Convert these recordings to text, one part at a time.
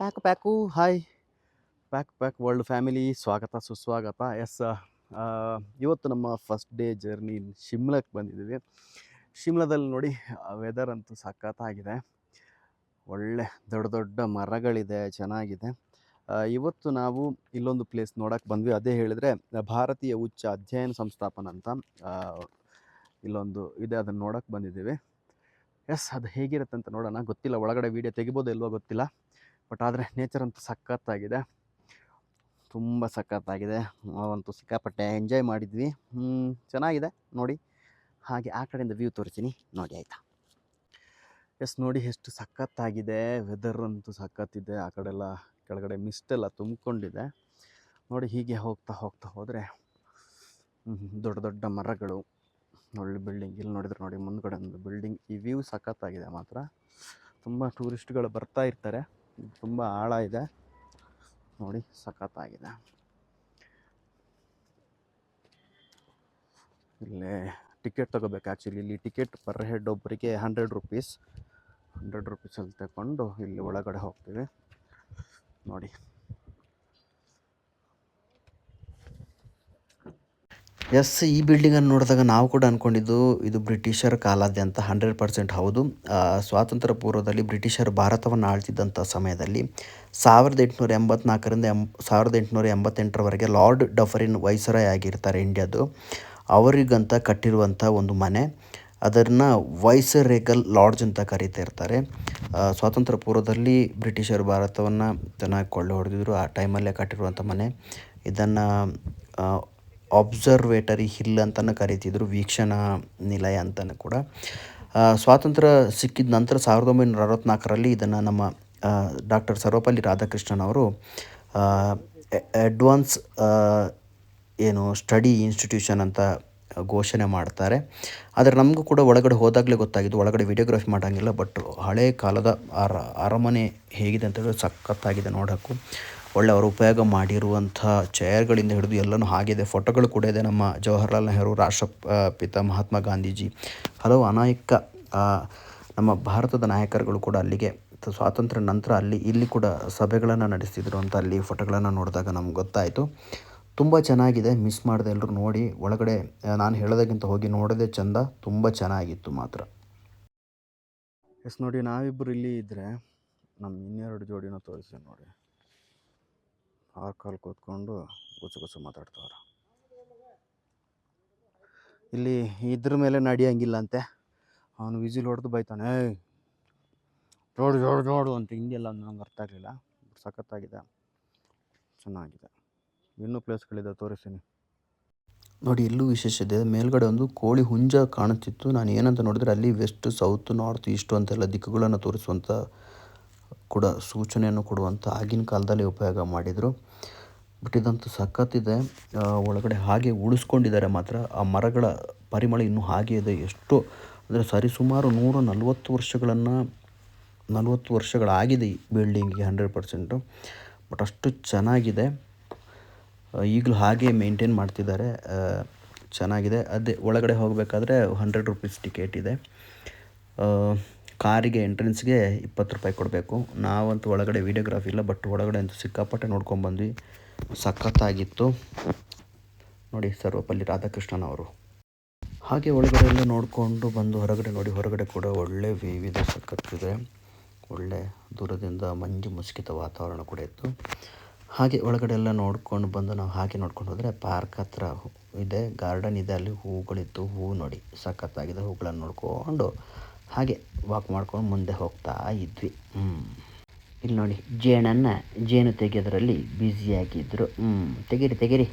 Pack pack hi pack pack world family ಸ್ವಾಗತ, ಸುಸ್ವಾಗತ. S ಇವತ್ತು ನಮ್ಮ ಫಸ್ಟ್ ಡೇ ಜರ್ನಿ ಶಿಮ್ಲಕ್ಕೆ ಬಂದಿದ್ದೀವಿ. ಶಿಮ್ಲಾದಲ್ಲಿ ನೋಡಿ ವೆದರ್ ಅಂತೂ ಸಖತ್ತಾಗಿದೆ ಒಳ್ಳೆ ದೊಡ್ಡ ದೊಡ್ಡ ಮರಗಳಿದೆ, ಚೆನ್ನಾಗಿದೆ. ಇವತ್ತು ನಾವು ಇಲ್ಲೊಂದು ಪ್ಲೇಸ್ ನೋಡಕ್ಕೆ ಬಂದ್ವಿ. ಅದೇ ಹೇಳಿದರೆ, ಭಾರತೀಯ ಉಚ್ಚ ಅಧ್ಯಯನ ಸಂಸ್ಥಾಪನ ಅಂತ ಇಲ್ಲೊಂದು ಇದೆ, ಅದನ್ನು ನೋಡೋಕ್ಕೆ ಬಂದಿದ್ದೀವಿ. ಎಸ್ ಅದು ಹೇಗಿರುತ್ತೆ ಅಂತ ನೋಡೋಣ. ಗೊತ್ತಿಲ್ಲ, ಒಳಗಡೆ ವೀಡಿಯೋ ತೆಗಿಬೋದು ಇಲ್ವೋ ಗೊತ್ತಿಲ್ಲ. ಬಟ್ ಆದರೆ ನೇಚರ್ ಅಂತೂ ಸಖತ್ತಾಗಿದೆ. ತುಂಬ ಸಖತ್ತಾಗಿದೆ. ನಾವಂತೂ ಸಿಕ್ಕಾಪಟ್ಟೆ ಎಂಜಾಯ್ ಮಾಡಿದ್ವಿ. ಚೆನ್ನಾಗಿದೆ. ನೋಡಿ, ಹಾಗೆ ಆ ಕಡೆಯಿಂದ ವ್ಯೂ ತೋರಿಸ್ತೀನಿ. ನೋಡಿ, ಆಯಿತಾ? ಎಸ್ ನೋಡಿ, ಎಷ್ಟು ಸಖತ್ತಾಗಿದೆ. ವೆದರ್ ಅಂತೂ ಸಖತ್ತಿದೆ. ಆ ಕಡೆ ಎಲ್ಲ ಕೆಳಗಡೆ ಮಿಸ್ಟ್ ಎಲ್ಲ ತುಂಬಿಕೊಂಡಿದೆ. ನೋಡಿ, ಹೀಗೆ ಹೋಗ್ತಾ ಹೋಗ್ತಾ ಹೋದರೆ ದೊಡ್ಡ ದೊಡ್ಡ ಮರಗಳು. ಒಳ್ಳೆ ಬಿಲ್ಡಿಂಗ್ ಇಲ್ಲಿ ನೋಡಿದ್ರೆ ನೋಡಿ, ಮುಂದ್ಗಡೆ ಒಂದು ಬಿಲ್ಡಿಂಗ್ ಈ ವ್ಯೂ ಸಖತ್ತಾಗಿದೆ ಮಾತ್ರ. ತುಂಬ ಟೂರಿಸ್ಟ್ಗಳು ಬರ್ತಾ ಇರ್ತಾರೆ. ತುಂಬ ಆಳ ಇದೆ. ನೋಡಿ, ಸಖತ್ತಾಗಿದೆ. ಇಲ್ಲೇ ಟಿಕೆಟ್ ತಗೋಬೇಕು ಆ್ಯಕ್ಚುಲಿ ಇಲ್ಲಿ ಟಿಕೆಟ್ ಪರ್ ಹೆಡ್ ಒಬ್ಬರಿಗೆ ಹಂಡ್ರೆಡ್ ರುಪೀಸ್ ಹಂಡ್ರೆಡ್ ರುಪೀಸಲ್ಲಿ ತಗೊಂಡು ಇಲ್ಲಿ ಒಳಗಡೆ ಹೋಗ್ತೀವಿ. ನೋಡಿ. ಎಸ್, ಈ ಬಿಲ್ಡಿಂಗನ್ನು ನೋಡಿದಾಗ ನಾವು ಕೂಡ ಅಂದ್ಕೊಂಡಿದ್ದು ಇದು ಬ್ರಿಟಿಷರ ಕಾಲದ್ದೇ ಅಂತ ಹಂಡ್ರೆಡ್ ಪರ್ಸೆಂಟ್ ಹೌದು. ಸ್ವಾತಂತ್ರ್ಯ ಪೂರ್ವದಲ್ಲಿ ಬ್ರಿಟಿಷರು ಭಾರತವನ್ನು ಆಳ್ತಿದ್ದಂಥ ಸಮಯದಲ್ಲಿ ಸಾವಿರದ ಎಂಟುನೂರ ಎಂಬತ್ನಾಲ್ಕರಿಂದ ಎಂ ಸಾವಿರದ ಎಂಟುನೂರ ಎಂಬತ್ತೆಂಟರವರೆಗೆ ಲಾರ್ಡ್ ಡಫರಿನ್ ವೈಸರಾಯ್ ಆಗಿರ್ತಾರೆ ಇಂಡಿಯಾದು. ಅವರಿಗಂತ ಕಟ್ಟಿರುವಂಥ ಒಂದು ಮನೆ, ಅದನ್ನು ವೈಸರೇಗಲ್ ಲಾಡ್ಜ್ ಅಂತ ಕರೀತಾ ಇರ್ತಾರೆ. ಸ್ವಾತಂತ್ರ್ಯ ಪೂರ್ವದಲ್ಲಿ ಬ್ರಿಟಿಷರು ಭಾರತವನ್ನು ಚೆನ್ನಾಗಿ ಕೊಳ್ಳೆ ಹೊಡೆದಿದ್ರು. ಆ ಟೈಮಲ್ಲೇ ಕಟ್ಟಿರುವಂಥ ಮನೆ. ಇದನ್ನು ಅಬ್ಸರ್ವೇಟರಿ ಹಿಲ್ ಅಂತಲೂ ಕರಿತಿದ್ರು, ವೀಕ್ಷಣಾ ನಿಲಯ ಅಂತಲೂ ಕೂಡ. ಸ್ವಾತಂತ್ರ್ಯ ಸಿಕ್ಕಿದ ನಂತರ ಸಾವಿರದ ಒಂಬೈನೂರ ಅರವತ್ತ್ನಾಲ್ಕರಲ್ಲಿ ಇದನ್ನು ನಮ್ಮ ಡಾಕ್ಟರ್ ಸರ್ವಪಲ್ಲಿ ರಾಧಾಕೃಷ್ಣನ್ ಅವರು ಅಡ್ವಾನ್ಸ್ ಏನು ಸ್ಟಡಿ ಇನ್ಸ್ಟಿಟ್ಯೂಷನ್ ಅಂತ ಘೋಷಣೆ ಮಾಡ್ತಾರೆ. ಆದರೆ ನಮಗೂ ಕೂಡ ಒಳಗಡೆ ಹೋದಾಗಲೇ ಗೊತ್ತಾಗಿದ್ದು, ಒಳಗಡೆ ವಿಡಿಯೋಗ್ರಫಿ ಮಾಡೋಂಗಿಲ್ಲ, ಬಟ್ ಹಳೆ ಕಾಲದ ಅರ ಅರಮನೆ ಹೇಗಿದೆ ಅಂತ ಹೇಳಿದ್ರೆ ಸಖತ್ತಾಗಿದೆ ನೋಡೋಕ್ಕೂ. ಒಳ್ಳೆ ಅವರು ಉಪಯೋಗ ಮಾಡಿರುವಂಥ ಚೇರ್ಗಳಿಂದ ಹಿಡಿದು ಎಲ್ಲನೂ ಆಗಿದೆ ಫೋಟೋಗಳು ಕೂಡ ಇದೆ ನಮ್ಮ ಜವಾಹರ್ಲಾಲ್ ನೆಹರು ರಾಷ್ಟ್ರಪಿತ ಮಹಾತ್ಮ ಗಾಂಧೀಜಿ. ಹಲವು ಅನೇಕ ನಮ್ಮ ಭಾರತದ ನಾಯಕರುಗಳು ಕೂಡ ಅಲ್ಲಿಗೆ ಸ್ವಾತಂತ್ರ್ಯ ನಂತರ ಅಲ್ಲಿ, ಇಲ್ಲಿ ಕೂಡ ಸಭೆಗಳನ್ನು ನಡೆಸ್ತಿದ್ರು ಅಂತ ಅಲ್ಲಿ ಫೋಟೋಗಳನ್ನು ನೋಡಿದಾಗ ನಮ್ಗೆ ಗೊತ್ತಾಯಿತು. ತುಂಬ ಚೆನ್ನಾಗಿದೆ. ಮಿಸ್ ಮಾಡಿದೆ ಎಲ್ಲರೂ ನೋಡಿ. ಒಳಗಡೆ ನಾನು ಹೇಳೋದಕ್ಕಿಂತ ಹೋಗಿ ನೋಡೋದೇ ಚಂದ ತುಂಬ ಚೆನ್ನಾಗಿತ್ತು ಮಾತ್ರ. ಎಸ್, ನೋಡಿ ನಾವಿಬ್ಬರು ಇಲ್ಲಿ ಇದ್ದರೆ ನಮ್ಮ ಇನ್ನೆರಡು ಜೋಡಿನ ತೋರಿಸಿ ನೋಡಿ. ಆರು ಕಾಲು ಕೂತ್ಕೊಂಡು ಗುಸು ಗುಸು ಮಾತಾಡ್ತವ್ರು. ಇಲ್ಲಿ ಇದ್ರ ಮೇಲೆ ನಡೆಯಂಗಿಲ್ಲ ಅಂತೆ ಅವನು ವಿಜಿಲ್ ಹೊಡೆದು ಬೈತಾನೆ ನೋಡು ನೋಡು ನೋಡು ಅಂತ ಹಿಂಗೆಲ್ಲ ನನಗೆ ಅರ್ಥ ಆಗಲಿಲ್ಲ. ಸಖತ್ತಾಗಿದೆ. ಚೆನ್ನಾಗಿದೆ. ಇನ್ನೂ ಪ್ಲೇಸ್ಗಳಿದೆ ತೋರಿಸ್ತೀನಿ. ನೋಡಿ ಎಲ್ಲೂ ವಿಶೇಷ ಇದೆ. ಮೇಲ್ಗಡೆ ಒಂದು ಕೋಳಿ ಹುಂಜ ಕಾಣುತ್ತಿತ್ತು. ನಾನು ಏನಂತ ನೋಡಿದ್ರೆ ಅಲ್ಲಿ ವೆಸ್ಟ್, ಸೌತ್, ನಾರ್ತ್, ಈಸ್ಟು ಅಂತೆಲ್ಲ ದಿಕ್ಕುಗಳನ್ನು ತೋರಿಸುವಂಥ ಕೂಡ ಸೂಚನೆಯನ್ನು ಕೊಡುವಂಥ ಆಗಿನ ಕಾಲದಲ್ಲಿ ಉಪಯೋಗ ಮಾಡಿದರು. ಬಟ್ ಇದಂತೂ ಸಖತ್ತಿದೆ. ಒಳಗಡೆ ಹಾಗೆ ಉಳಿಸ್ಕೊಂಡಿದ್ದಾರೆ ಮಾತ್ರ. ಆ ಮರಗಳ ಪರಿಮಳ ಇನ್ನೂ ಹಾಗೆ ಇದೆ. ಎಷ್ಟು ಅಂದರೆ ಸರಿಸುಮಾರು ನೂರ ನಲವತ್ತು ವರ್ಷಗಳನ್ನು, ನಲವತ್ತು ವರ್ಷಗಳಾಗಿದೆ ಈ ಬಿಲ್ಡಿಂಗಿಗೆ ಹಂಡ್ರೆಡ್ ಪರ್ಸೆಂಟು ಬಟ್ ಅಷ್ಟು ಚೆನ್ನಾಗಿದೆ. ಈಗಲೂ ಹಾಗೆ ಮೇಂಟೈನ್ ಮಾಡ್ತಿದ್ದಾರೆ. ಚೆನ್ನಾಗಿದೆ. ಅದೇ ಒಳಗಡೆ ಹೋಗಬೇಕಾದ್ರೆ ಹಂಡ್ರೆಡ್ ರುಪೀಸ್ ಟಿಕೆಟ್ ಇದೆ. ಕಾರಿಗೆ ಎಂಟ್ರೆನ್ಸ್ಗೆ ಇಪ್ಪತ್ತು ರೂಪಾಯಿ ಕೊಡಬೇಕು. ನಾವಂತೂ ಒಳಗಡೆ ವೀಡಿಯೋಗ್ರಾಫಿ ಇಲ್ಲ ಬಟ್ ಒಳಗಡೆ ಅಂತೂ ಸಿಕ್ಕಾಪಟ್ಟೆ ನೋಡ್ಕೊಂಡ್ಬಂದ್ವಿ ಸಖತ್ತಾಗಿತ್ತು. ನೋಡಿ ಸರ್ವಪಲ್ಲಿ ರಾಧಾಕೃಷ್ಣನ್ ಅವರು. ಹಾಗೆ ಒಳಗಡೆ ಎಲ್ಲ ನೋಡಿಕೊಂಡು ಬಂದು ಹೊರಗಡೆ ನೋಡಿ, ಹೊರಗಡೆ ಕೂಡ ಒಳ್ಳೆ ವಿವಿಧ ಸಖತ್ತಿದೆ. ಒಳ್ಳೆ ದೂರದಿಂದ ಮಂಜು ಮುಸುಕಿತ ವಾತಾವರಣ ಕೂಡ ಇತ್ತು. ಹಾಗೆ ಒಳಗಡೆ ಎಲ್ಲ ನೋಡ್ಕೊಂಡು ಬಂದು ನಾವು ಹಾಗೆ ನೋಡ್ಕೊಂಡು ಹೋದರೆ ಪಾರ್ಕ್ ಹತ್ರ ಇದೆ ಗಾರ್ಡನ್ ಇದೆ, ಅಲ್ಲಿ ಹೂಗಳಿತ್ತು. ಹೂ ನೋಡಿ, ಸಖತ್ತಾಗಿದೆ. ಹೂಗಳನ್ನು ನೋಡ್ಕೊಂಡು ಹಾಗೆ ವಾಕ್ ಮಾಡ್ಕೊಂಡು ಮುಂದೆ ಹೋಗ್ತಾ ಇದ್ವಿ. ಹ್ಞೂ ಇಲ್ಲಿ ನೋಡಿ ಜೇನನ್ನು ಜೇನು ತೆಗೆಯೋದ್ರಲ್ಲಿ ಬ್ಯುಸಿಯಾಗಿದ್ದರು ಹ್ಞೂ ತೆಗೀರಿ ತೆಗೀರಿ.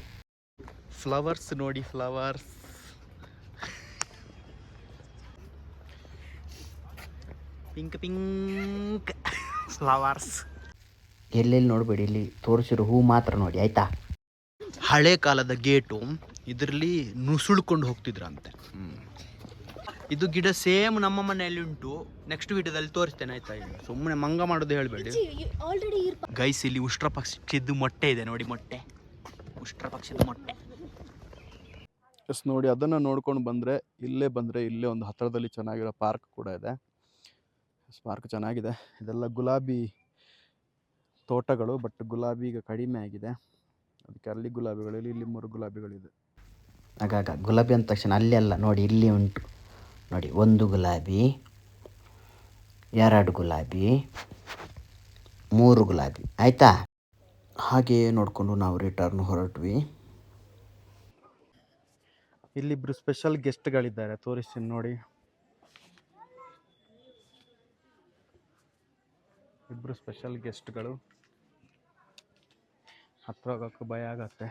ಫ್ಲವರ್ಸ್ ನೋಡಿ ಫ್ಲವರ್ಸ್ ಪಿಂಕ್ ಪಿಂಕ್ ಫ್ಲವರ್ಸ್ ಎಲ್ಲೆಲ್ಲಿ ನೋಡಬೇಡಿ ಇಲ್ಲಿ ತೋರಿಸಿರೋ ಹೂ ಮಾತ್ರ ನೋಡಿ ಆಯ್ತಾ? ಹಳೆ ಕಾಲದ ಗೇಟು ಇದರಲ್ಲಿ ನುಸುಳ್ಕೊಂಡು ಹೋಗ್ತಿದ್ರಂತೆ. ಇದು ಗಿಡ ಸೇಮ್ ನಮ್ಮ ಮನೆಯಲ್ಲಿ ಉಂಟು. ನೆಕ್ಸ್ಟ್ ವಿಡಿಯೋದಲ್ಲಿ ತೋರಿಸ್ತೇನೆ ಆಯ್ತಾ? ಸುಮ್ಮನೆ ಮಂಗ ಮಾಡೋದು ಹೇಳಬೇಡಿ. ಆಲ್ರೆಡಿ ಗೈಸ್ ಇಲ್ಲಿ ಉಷ್ಟ್ರ ಪಕ್ಷಿದ್ದು ಮೊಟ್ಟೆ ಇದೆ ನೋಡಿ ಮೊಟ್ಟೆ. ಉಷ್ಟ್ರ ಪಕ್ಷಿದ ಮೊಟ್ಟೆ. ಎಸ್ ನೋಡಿ ಅದನ್ನು ನೋಡ್ಕೊಂಡು ಬಂದರೆ ಇಲ್ಲೇ ಬಂದರೆ ಇಲ್ಲೇ ಒಂದು ಹತ್ತಿರದಲ್ಲಿ ಚೆನ್ನಾಗಿರೋ ಪಾರ್ಕ್ ಕೂಡ ಇದೆ. ಪಾರ್ಕ್ ಚೆನ್ನಾಗಿದೆ. ಇದೆಲ್ಲ ಗುಲಾಬಿ ತೋಟಗಳು ಬಟ್ ಗುಲಾಬಿ ಈಗ ಕಡಿಮೆ ಆಗಿದೆ. ಅದಕ್ಕೆ ಅಲ್ಲಿ ಗುಲಾಬಿಗಳಲ್ಲಿ ಇಲ್ಲಿ ಮೂರು ಗುಲಾಬಿಗಳಿದೆ. ಆಗಾಗ ಗುಲಾಬಿ ಅಂದ ತಕ್ಷಣ ಅಲ್ಲಿ ಅಲ್ಲ ನೋಡಿ ಇಲ್ಲಿ ಉಂಟು. ನೋಡಿ, ಒಂದು ಗುಲಾಬಿ, ಎರಡು ಗುಲಾಬಿ, ಮೂರು ಗುಲಾಬಿ. ಆಯಿತಾ? ಹಾಗೆಯೇ ನೋಡಿಕೊಂಡು ನಾವು ರಿಟರ್ನ್ ಹೊರಟ್ವಿ. ಇಲ್ಲಿಬ್ರು ಸ್ಪೆಷಲ್ ಗೆಸ್ಟ್ಗಳಿದ್ದಾರೆ ತೋರಿಸ್ತೀನಿ ನೋಡಿ. ಇಬ್ಬರು ಸ್ಪೆಷಲ್ ಗೆಸ್ಟ್ಗಳು ಹತ್ರ ಹೋಗೋಕ್ಕೆ ಭಯ ಆಗತ್ತೆ.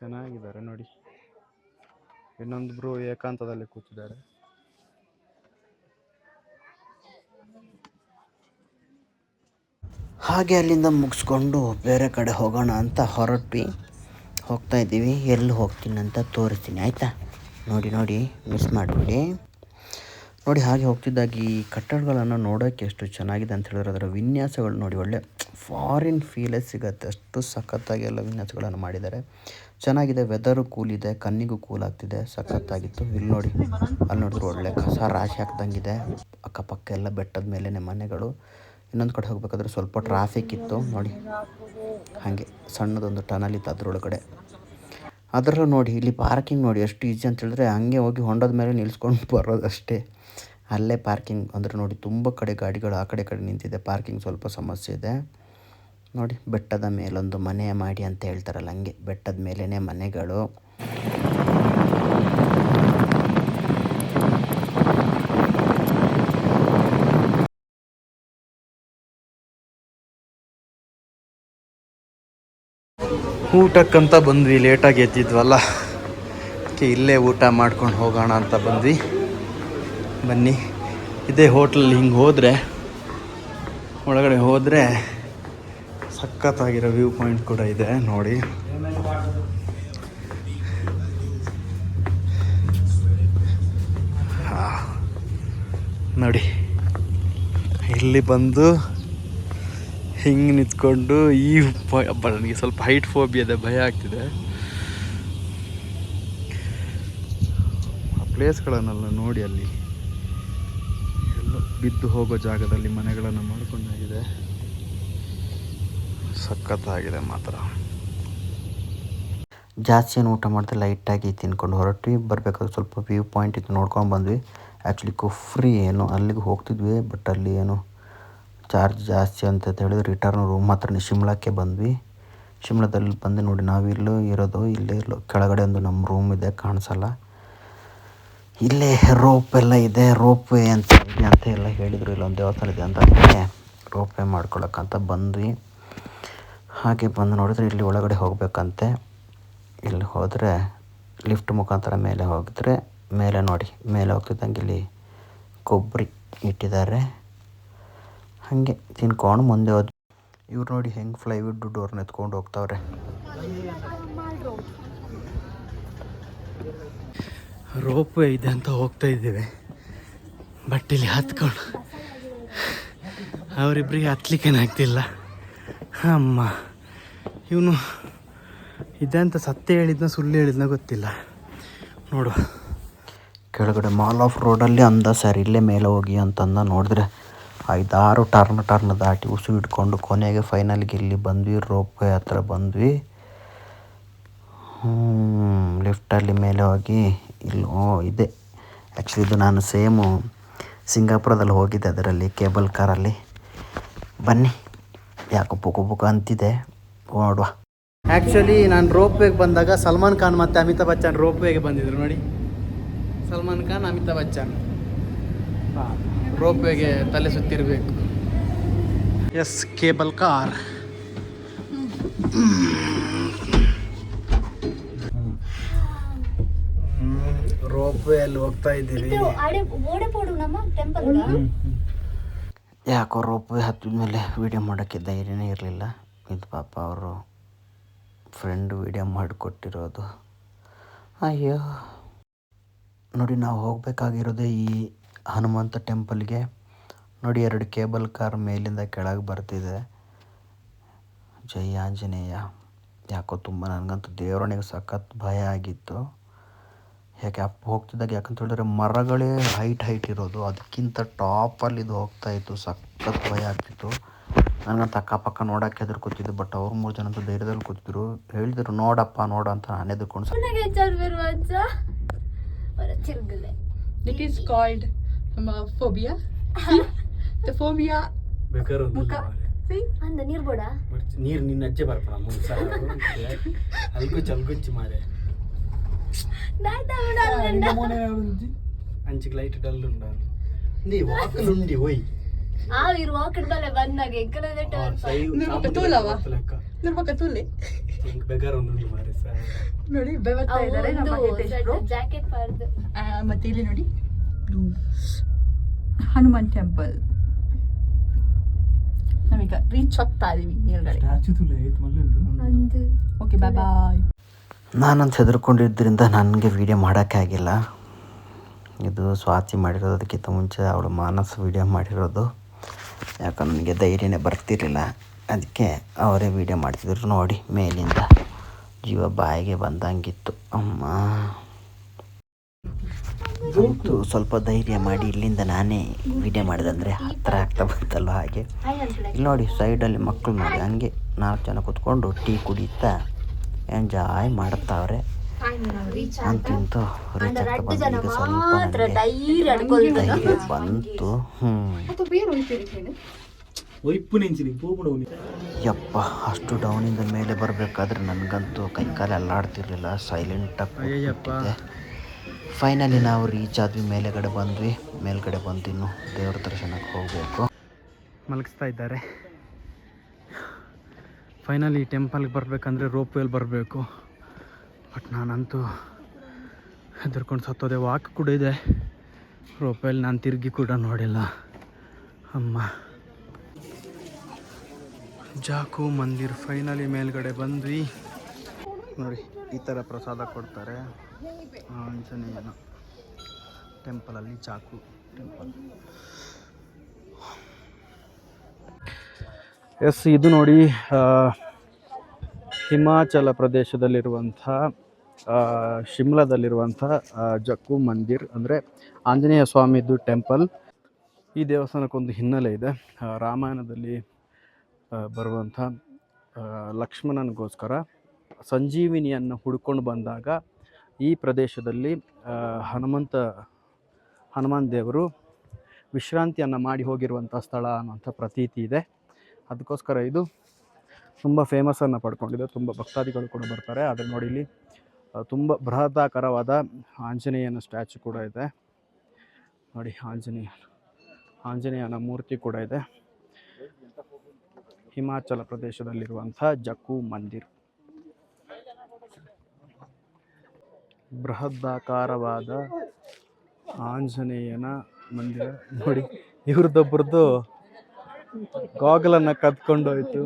ಚೆನ್ನಾಗಿದ್ದಾರೆ ನೋಡಿ. ಇನ್ನೊಂದಿಬ್ರು ಏಕಾಂತದಲ್ಲಿ ಕೂತಿದ್ದಾರೆ. ಹಾಗೆ ಅಲ್ಲಿಂದ ಮುಗಿಸ್ಕೊಂಡು ಬೇರೆ ಕಡೆ ಹೋಗೋಣ ಅಂತ ಹೊರಟ್ವಿ. ಹೋಗ್ತಾ ಇದ್ದೀವಿ. ಎಲ್ಲಿ ಹೋಗ್ತೀನಿ ಅಂತ ತೋರಿಸ್ತೀನಿ, ಆಯಿತಾ? ನೋಡಿ ನೋಡಿ ಮಿಸ್ ಮಾಡಿಬಿಡಿ. ನೋಡಿ, ಹಾಗೆ ಹೋಗ್ತಿದ್ದಾಗ ಈ ಕಟ್ಟಡಗಳನ್ನು ನೋಡೋಕ್ಕೆ ಎಷ್ಟು ಚೆನ್ನಾಗಿದೆ ಅಂತ ಹೇಳಿದ್ರೆ ಅದರ ವಿನ್ಯಾಸಗಳು ನೋಡಿ, ಒಳ್ಳೆ ಫಾರಿನ್ ಫೀಲೇ ಸಿಗತ್ತೆ. ಅಷ್ಟು ಸಖತ್ತಾಗಿ ಎಲ್ಲ ವಿನ್ಯಾಸಗಳನ್ನು ಮಾಡಿದ್ದಾರೆ. ಚೆನ್ನಾಗಿದೆ ವೆದರು ಕೂಲ್ ಇದೆ, ಕಣ್ಣಿಗೂ ಕೂಲ್ ಆಗ್ತಿದೆ, ಸಖತ್ತಾಗಿತ್ತು. ಇಲ್ಲಿ ನೋಡಿ, ಅಲ್ಲಿ ನೋಡಿದ್ರು ಒಳ್ಳೆ ಕಸ ರಾಶಿ ಹಾಕ್ದಂಗಿದೆ. ಅಕ್ಕಪಕ್ಕ ಎಲ್ಲ ಬೆಟ್ಟದ ಮೇಲೇ ಮನೆಗಳು. ಇನ್ನೊಂದು ಕಡೆ ಹೋಗ್ಬೇಕಾದ್ರೆ ಸ್ವಲ್ಪ ಟ್ರಾಫಿಕ್ ಇತ್ತು. ನೋಡಿ, ಹಾಗೆ ಸಣ್ಣದೊಂದು ಟನಲ್ ಇತ್ತು ಅದರೊಳಗಡೆ. ಅದರಲ್ಲೂ ನೋಡಿ, ಇಲ್ಲಿ ಪಾರ್ಕಿಂಗ್ ನೋಡಿ, ಎಷ್ಟು ಈಜಿ ಅಂತ ಹೇಳಿದ್ರೆ ಹಂಗೆ ಹೋಗಿ ಹೊಂಡದ ಮೇಲೆ ನಿಲ್ಸ್ಕೊಂಡು ಬರೋದಷ್ಟೇ. ಅಲ್ಲೇ ಪಾರ್ಕಿಂಗ್ ಅಂದರೆ ನೋಡಿ, ತುಂಬ ಕಡೆ ಗಾಡಿಗಳು ಆ ಕಡೆ ಕಡೆ ನಿಂತಿದೆ. ಪಾರ್ಕಿಂಗ್ ಸ್ವಲ್ಪ ಸಮಸ್ಯೆ ಇದೆ. ನೋಡಿ, ಬೆಟ್ಟದ ಮೇಲೊಂದು ಮನೆ ಮಾಡಿ ಅಂತ ಹೇಳ್ತಾರಲ್ಲ ಹಂಗೆ. ಬೆಟ್ಟದ ಮೇಲೇ ಮನೆಗಳು. ಊಟಕ್ಕಂತ ಬಂದ್ವಿ, ಲೇಟಾಗಿ ಎದ್ದಿದ್ವಲ್ಲ. ಅದಕ್ಕೆ ಇಲ್ಲೇ ಊಟ ಮಾಡ್ಕೊಂಡು ಹೋಗೋಣ ಅಂತ ಬಂದ್ವಿ. ಬನ್ನಿ, ಇದೇ ಹೋಟ್ಲಲ್ಲಿ ಹಿಂಗೆ ಹೋದರೆ, ಒಳಗಡೆ ಹೋದರೆ ಸಖತ್ತಾಗಿರೋ ವ್ಯೂ ಪಾಯಿಂಟ್ ಕೂಡ ಇದೆ, ನೋಡಿ. ನೋಡಿ. ಇಲ್ಲಿ ಬಂದು ಹಿಂಗೆ ನಿಂತ್ಕೊಂಡು ಈ ನನಗೆ ಸ್ವಲ್ಪ ಹೈಟ್ ಫೋಬಿ ಇದೆ, ಭಯ ಆಗ್ತಿದೆ. ಆ ಪ್ಲೇಸ್ಗಳನ್ನೆಲ್ಲ ನೋಡಿ ಅಲ್ಲಿ. ಎಲ್ಲ ಬಿದ್ದು ಹೋಗೋ ಜಾಗದಲ್ಲಿ ಮನೆಗಳನ್ನು ಮಾಡ್ಕೊಂಡಾಗಿದೆ. ಸಖತ್ತಾಗಿದೆ ಮಾತ್ರ. ಜಾಸ್ತಿ ಏನು ಊಟ ಮಾಡಿದೆ ಲೈಟಾಗಿ ತಿನ್ಕೊಂಡು ಹೊರಟ್ವಿ. ಬರಬೇಕಾದ್ರೆ ಸ್ವಲ್ಪ ವ್ಯೂ ಪಾಯಿಂಟ್ ಇತ್ತು ನೋಡ್ಕೊಂಡು ಬಂದ್ವಿ. ಆ್ಯಕ್ಚುಲಿ ಕುಫ್ರಿ ಏನು ಅಲ್ಲಿಗೆ ಹೋಗ್ತಿದ್ವಿ. ಬಟ್ ಅಲ್ಲಿ ಏನು ಚಾರ್ಜ್ ಜಾಸ್ತಿ ಅಂತ ಹೇಳಿದ್ರೆ ರಿಟರ್ನ್ ರೂಮ್ ಹತ್ರನೇ ಶಿಮ್ಲಾಕ್ಕೆ ಬಂದ್ವಿ. ಶಿಮ್ಲಾದಲ್ಲಿ ಬಂದು ನೋಡಿ ನಾವಿಲ್ಲೂ ಇರೋದು ಇಲ್ಲೇ ಇಲ್ಲೋ ಕೆಳಗಡೆ ಒಂದು ನಮ್ಮ ರೂಮ್ ಇದೆ ಕಾಣಿಸಲ್ಲ. ಇಲ್ಲೇ ರೋಪ್ ಎಲ್ಲ ಇದೆ. ರೋಪ್ ವೇ ಅಂತ ಅಂತ ಎಲ್ಲ ಹೇಳಿದರು. ಇಲ್ಲೊಂದು ದೇವಸ್ಥಾನ ಇದೆ ಅಂತ. ರೋಪ್ ವೇ ಮಾಡ್ಕೊಳಕ್ಕಂತ ಬಂದ್ವಿ. ಹಾಗೆ ಬಂದು ನೋಡಿದರೆ ಇಲ್ಲಿ ಒಳಗಡೆ ಹೋಗಬೇಕಂತೆ. ಇಲ್ಲಿ ಹೋದರೆ ಲಿಫ್ಟ್ ಮುಖಾಂತರ ಮೇಲೆ ಹೋಗಿದ್ರೆ ಮೇಲೆ ನೋಡಿ, ಮೇಲೆ ಹೋಗ್ತಿದ್ದಂಗೆ ಇಲ್ಲಿ ಕೊಬ್ಬರಿ ಇಟ್ಟಿದ್ದಾರೆ. ಹಾಗೆ ತಿನ್ಕೊಂಡು ಮುಂದೆ ಹೋದ್ ಇವ್ರು ನೋಡಿ ಹೆಂಗೆ ಫ್ಲೈವುಡ್ ಡೋರ್ನ ಎತ್ಕೊಂಡು ಹೋಗ್ತಾವ್ರೆ. ರೋಪ್ ವೇ ಇದೆ ಅಂತ ಹೋಗ್ತಾ ಇದ್ದೇವೆ. ಬಟ್ ಇಲ್ಲಿ ಹತ್ಕೊಂಡು ಅವರಿಬ್ಬರಿಗೆ ಹತ್ಲಿಕ್ಕೇನು ಆಗ್ತಿಲ್ಲ. ಅಮ್ಮ, ಇವನು ಇದೆ ಅಂತ ಸತ್ಯ ಹೇಳಿದ್ನ ಸುಳ್ಳು ಹೇಳಿದ್ನ ಗೊತ್ತಿಲ್ಲ. ನೋಡು. ಕೆಳಗಡೆ ಮಾಲ್ ಆಫ್ ರೋಡಲ್ಲಿ ಅಂದ ಸರ್, ಇಲ್ಲೇ ಮೇಲೆ ಹೋಗಿ ಅಂತಂದ. ನೋಡಿದ್ರೆ ಐದಾರು ಟರ್ನ್ ಟರ್ನ್ ದಾಟಿ ಉಸು ಇಟ್ಕೊಂಡು ಕೊನೆಗೆ ಫೈನಲ್ಗೆ ಇಲ್ಲಿ ಬಂದ್ವಿ, ರೋಪ್ ವೇ ಹತ್ರ ಬಂದ್ವಿ. ಲಿಫ್ಟಲ್ಲಿ ಮೇಲೆ ಹೋಗಿ ಇಲ್ಲಿ ಓ, ಇದೆ. ಆ್ಯಕ್ಚುಲಿ ಇದು ನಾನು ಸೇಮು ಸಿಂಗಾಪುರದಲ್ಲಿ ಹೋಗಿದ್ದೆ ಅದರಲ್ಲಿ ಕೇಬಲ್ ಕಾರಲ್ಲಿ ಬನ್ನಿ. ಯಾಕೋ ಪುಕು ಪುಕು ಅಂತಿದೆ. ನೋಡುವ. ಆ್ಯಕ್ಚುಲಿ ನಾನು ರೋಪ್ ವೇಗೆ ಬಂದಾಗ ಸಲ್ಮಾನ್ ಖಾನ್ ಮತ್ತು ಅಮಿತಾಬ್ ಬಚ್ಚನ್ ರೋಪ್ ವೇಗೆ ಬಂದಿದ್ರು ನೋಡಿ. ಸಲ್ಮಾನ್ ಖಾನ್ ಅಮಿತಾಬ್ ಬಚ್ಚನ್ ರೋಪ್ ವೇಗೆ ತಲೆ ಸುತ್ತಿರಬೇಕು yes cable car rope way ಅಲ್ಲಿ ಹೋಗ್ತಾ ಇದ್ದೀವಿ ಇದು ಆಡೆ ಓಡೆ ಪೋಡು ನಮ್ಮ ಟೆಂಪಲ್ ಯಾಕೋ ರೋಪ್ ವೇ ಹತ್ತಿದ ಮೇಲೆ ವೀಡಿಯೋ ಮಾಡೋಕ್ಕೆ ಧೈರ್ಯನೇ ಇರಲಿಲ್ಲ. ಇದು ಪಾಪ ಅವರು ಫ್ರೆಂಡ್ ವೀಡಿಯೋ ಮಾಡಿಕೊಟ್ಟಿರೋದು. ಅಯ್ಯೋ. ನೋಡಿ, ನಾವು ಹೋಗಬೇಕಾಗಿರೋದೇ ಈ ಹನುಮಂತ ಟೆಂಪಲ್ಗೆ ನೋಡಿ, ಎರಡು ಕೇಬಲ್ ಕಾರ್ ಮೇಲಿಂದ ಕೆಳಗೆ ಬರ್ತಿದೆ. ಜೈ ಆಂಜನೇಯ. ಯಾಕೋ ತುಂಬ ನನಗಂತೂ ದೇವರನಿಗೆ ಸಖತ್ ಭಯ ಆಗಿತ್ತು. ಯಾಕೆ ಅಪ್ಪ ಹೋಗ್ತಿದ್ದಾಗ ಯಾಕಂತ ಹೇಳಿದ್ರೆ ಮರಗಳೇ ಹೈಟ್ ಹೈಟ್ ಇರೋದು. ಅದಕ್ಕಿಂತ ಟಾಪಲ್ಲಿ ಇದು ಹೋಗ್ತಾ ಇತ್ತು. ಸಖತ್ ಭಯ ಆಗ್ತಿತ್ತು. ನನಗಂತ ಅಕ್ಕಪಕ್ಕ ನೋಡೋಕ್ಕೆ ಎದುರು ಕೂತಿದ್ದು ಬಟ್ ಅವ್ರು ಮೂರು ಜನ ಅಂತೂ ಧೈರ್ಯದಲ್ಲಿ ಕೂತಿದ್ರು. ಹೇಳಿದ್ರು ನೋಡಪ್ಪ ನೋಡ ಅಂತ ನಾನು ಎದ್ಕೊಂಡು ಬರ ತಿರುಗಲೆ. It ಫೋಬಿಯಾ ಮುಖ. ನೀರು ನಿನ್ನ ಅಜ್ಜೆ ಅಲ್ಗುಚ್ಚು ಅಲ್ಗುಚ್ಚಿ ಅಲ್ಗುಚ್ಚಿ ಮಾರೆ. ಅಂಚು ಲೈಟ್ ಡಲ್ ಉಂಡಾನು ನೀ ವಾಕಲ್ ಉಂಡಿ ಹೋಯ್ ಆವಿರು ವಾಕಲ್ ಮೇಲೆ ಬಂದಾಗ ಎಕ್ಕಲದೆ ಟವರ್ ತೂಲವ ನಿರ್ಮಕ ತೂಲೆ ಬೆಗಾರ ಒಂದು ಮಾರಿ ಸರ್ ನೋಡಿ ಬೆವತ್ತಾ ಇದ್ದಾರೆ ನಮ್ಮ ಹಿತೇಶ್ರು ಜಾಕೆಟ್ ಪಾರ್ದು ಮತ್ತೆ ಇಲ್ಲಿ ನೋಡಿ ಹನುಮಾನ್ ಟೆಂಪಲ್ ನಾವೀಗ ರೀಚ್ ಆಗ್ತಾ ಇದೀವಿ ಮೇಲ್ಗಡೆ ಓಕೆ ಬಾಯ್ ಬಾಯ್ ನಾನಂತ ಹೆದರ್ಕೊಂಡಿದ್ದರಿಂದ ನನಗೆ ವೀಡಿಯೋ ಮಾಡೋಕ್ಕಾಗಿಲ್ಲ ಇದು ಸ್ವಾತಿ ಮಾಡಿರೋದು, ಅದಕ್ಕಿಂತ ಮುಂಚೆ ಅವಳು ಮಾನಸ್ ವೀಡಿಯೋ ಮಾಡಿರೋದು. ಯಾಕಂದ್ರೆ ನನಗೆ ಧೈರ್ಯನೇ ಬರ್ತಿರಲಿಲ್ಲ. ಅದಕ್ಕೆ ಅವರೇ ವೀಡಿಯೋ ಮಾಡ್ತಿದ್ರು ನೋಡಿ, ಮೇಲಿಂದ ಜೀವ ಬಾಯಿಗೆ ಬಂದಂಗಿತ್ತು. ಅಮ್ಮ. ಅಂತೂ ಸ್ವಲ್ಪ ಧೈರ್ಯ ಮಾಡಿ ಇಲ್ಲಿಂದ ನಾನೇ ವೀಡಿಯೋ ಮಾಡಿದಂದರೆ ಹತ್ತಿರ ಆಗ್ತಾ ಬಂತಲ್ಲ ಹಾಗೆ. ಇಲ್ಲಿ ನೋಡಿ ಸೈಡಲ್ಲಿ ಮಕ್ಕಳು ನೋಡಿ, ಹಂಗೆ ನಾಲ್ಕು ಜನ ಕೂತ್ಕೊಂಡು ಟೀ ಕುಡಿತಾ ಎಂಜಾಯ್ ಮಾಡ್ತಾವ್ರೆ. ಅಂತಿಂತು ರೀಚ್ ಜನ ಸ್ವಲ್ಪ ಬಂತು. ಹ್ಞೂ ಯಪ್ಪ ಅಷ್ಟು ಡೌನಿಂದ ಮೇಲೆ ಬರಬೇಕಾದ್ರೆ ನನಗಂತೂ ಎಲ್ಲ ಅಲ್ಲಾಡ್ತಿರ್ಲಿಲ್ಲ. ಸೈಲೆಂಟಾಗಿ ಫೈನಲಿ ನಾವು ರೀಚ್ ಆದ್ವಿ ಮೇಲೆಗಡೆ ಬಂದ್ವಿ. ಮೇಲ್ಗಡೆ ಬಂದು ಇನ್ನು ದೇವ್ರ ದರ್ಶನಕ್ಕೆ ಹೋಗಬೇಕು. ಮಲಗಿಸ್ತಾ ಇದ್ದಾರೆ. ಫೈನಲಿ ಟೆಂಪಲ್ಗೆ ಬರಬೇಕಂದ್ರೆ ರೋಪ್ ವೇಲ್ ಬರಬೇಕು. ಬಟ್ ನಾನಂತೂ ಹೆದರ್ಕೊಂಡು ಸತ್ತೋದೆ. ವಾಕ್ ಕೂಡ ಇದೆ. ರೋಪ್ ವೇಲ್ ನಾನು ತಿರುಗಿ ಕೂಡ ನೋಡಿಲ್ಲ. ಅಮ್ಮ. ಜಾಕು ಮಂದಿರ್ ಫೈನಲಿ ಮೇಲ್ಗಡೆ ಬಂದ್ವಿ. ನೋಡಿ, ಈ ಥರ ಪ್ರಸಾದ ಕೊಡ್ತಾರೆ. ಆಂಜನೇಯನ ಟೆಂಪಲಲ್ಲಿ ಚಾಕು ಟೆಂಪಲ್ ಎಸ್, ಇದು ನೋಡಿ ಹಿಮಾಚಲ ಪ್ರದೇಶದಲ್ಲಿರುವಂಥ ಶಿಮ್ಲಾದಲ್ಲಿರುವಂಥ ಜಕ್ಕು ಮಂದಿರ್, ಅಂದರೆ ಆಂಜನೇಯ ಸ್ವಾಮಿದು ಟೆಂಪಲ್. ಈ ದೇವಸ್ಥಾನಕ್ಕೊಂದು ಹಿನ್ನೆಲೆ ಇದೆ. ರಾಮಾಯಣದಲ್ಲಿ ಬರುವಂಥ ಲಕ್ಷ್ಮಣನಿಗೋಸ್ಕರ ಸಂಜೀವಿನಿಯನ್ನು ಹುಡ್ಕೊಂಡು ಬಂದಾಗ ಈ ಪ್ರದೇಶದಲ್ಲಿ ಹನುಮಂತ, ಹನುಮಾನ್ ದೇವರು ವಿಶ್ರಾಂತಿಯನ್ನು ಮಾಡಿ ಹೋಗಿರುವಂಥ ಸ್ಥಳ ಅನ್ನುವಂಥ ಪ್ರತೀತಿ ಇದೆ. ಅದಕ್ಕೋಸ್ಕರ ಇದು ತುಂಬ ಫೇಮಸನ್ನು ಪಡ್ಕೊಂಡಿದೆ. ತುಂಬ ಭಕ್ತಾದಿಗಳು ಕೂಡ ಬರ್ತಾರೆ. ಆದರೆ ನೋಡಿ ಇಲ್ಲಿ ತುಂಬ ಬೃಹದಾಕಾರವಾದ ಆಂಜನೇಯನ ಸ್ಟ್ಯಾಚು ಕೂಡ ಇದೆ. ನೋಡಿ ಆಂಜನೇಯ, ಆಂಜನೇಯನ ಮೂರ್ತಿ ಕೂಡ ಇದೆ. ಹಿಮಾಚಲ ಪ್ರದೇಶದಲ್ಲಿರುವಂಥ ಜಕ್ಕು ಮಂದಿರ್. ಬೃಹದಾಕಾರವಾದ ಆಂಜನೇಯನ ಮಂದಿರ. ನೋಡಿ ಇವ್ರದ್ದೊಬ್ಬರದ್ದು ಗಾಗಲನ್ನು ಕದ್ಕೊಂಡೋಯ್ತು.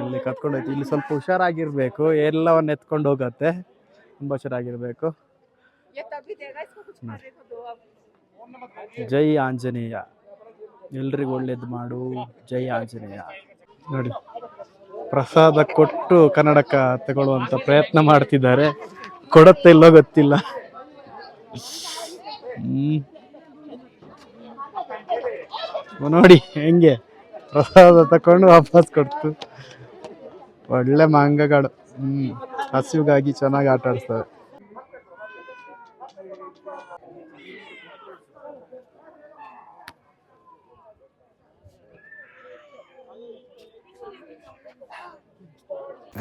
ಇಲ್ಲಿ ಕತ್ಕೊಂಡೋಯ್ತು ಇಲ್ಲಿ ಸ್ವಲ್ಪ ಹುಷಾರಾಗಿರ್ಬೇಕು. ಎಲ್ಲವನ್ನ ಎತ್ಕೊಂಡು ಹೋಗತ್ತೆ. ತುಂಬ ಹುಷಾರಾಗಿರ್ಬೇಕು. ಜೈ ಆಂಜನೇಯ. ಎಲ್ರಿಗೂ ಒಳ್ಳೇದು ಮಾಡು. ಜೈ ಆಂಜನೇಯ. ನೋಡಿ. ಪ್ರಸಾದ ಕೊಟ್ಟು ಕನ್ನಡಕ ತಗೊಳ್ಳುವಂತ ಪ್ರಯತ್ನ ಮಾಡ್ತಿದ್ದಾರೆ. ಕೊಡತ್ತೆ ಇಲ್ಲೋ ಗೊತ್ತಿಲ್ಲ. ಹ್ಮ್. ನೋಡಿ, ಹೆಂಗೆ? ಪ್ರಸಾದ ತಕೊಂಡು ವಾಪಸ್ ಕೊಡ್ತು. ಒಳ್ಳೆ ಮಂಗಗಳು. ಹ್ಮ್, ಹಸಿವಿಗಾಗಿ ಚೆನ್ನಾಗಿ ಆಟ ಆಡಿಸ್ತವೆ